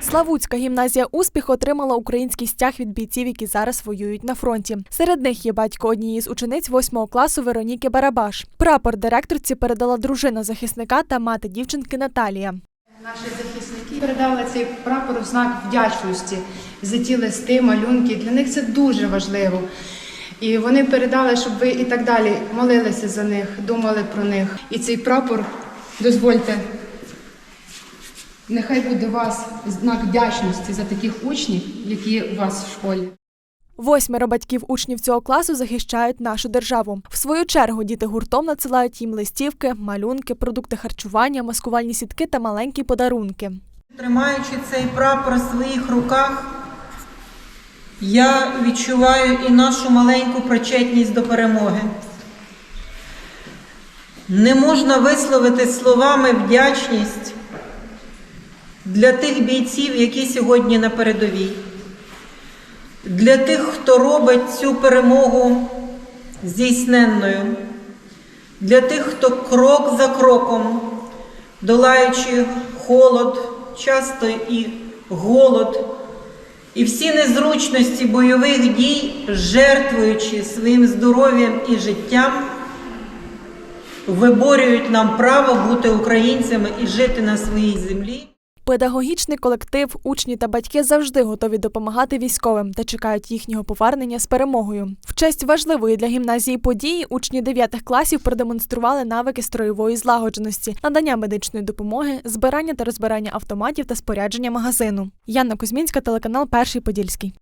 Славутська гімназія успіх отримала український стяг від бійців, які зараз воюють на фронті. Серед них є батько однієї з учениць 8 класу Вероніки Барабаш. Прапор директорці передала дружина захисника та мати дівчинки Наталія. Наші захисники передали цей прапор в знак вдячності за ті листи, малюнки. Для них це дуже важливо. І вони передали, щоб ви і так далі молилися за них, думали про них. І цей прапор, дозвольте, нехай буде вас знак вдячності за таких учнів, які у вас в школі. Восьмеро батьків учнів цього класу захищають нашу державу. В свою чергу діти гуртом надсилають їм листівки, малюнки, продукти харчування, маскувальні сітки та маленькі подарунки. Тримаючи цей прапор в своїх руках, я відчуваю і нашу маленьку причетність до перемоги. Не можна висловити словами вдячність для тих бійців, які сьогодні на передовій, для тих, хто робить цю перемогу здійсненною, для тих, хто крок за кроком, долаючи холод, часто і голод, і всі незручності бойових дій, жертвуючи своїм здоров'ям і життям, виборюють нам право бути українцями і жити на своїй землі. Педагогічний колектив, учні та батьки завжди готові допомагати військовим та чекають їхнього повернення з перемогою. В честь важливої для гімназії події учні 9 класів продемонстрували навики строєвої злагодженості, надання медичної допомоги, збирання та розбирання автоматів та спорядження магазину. Яна Кузьмінська, телеканал Перший Подільський.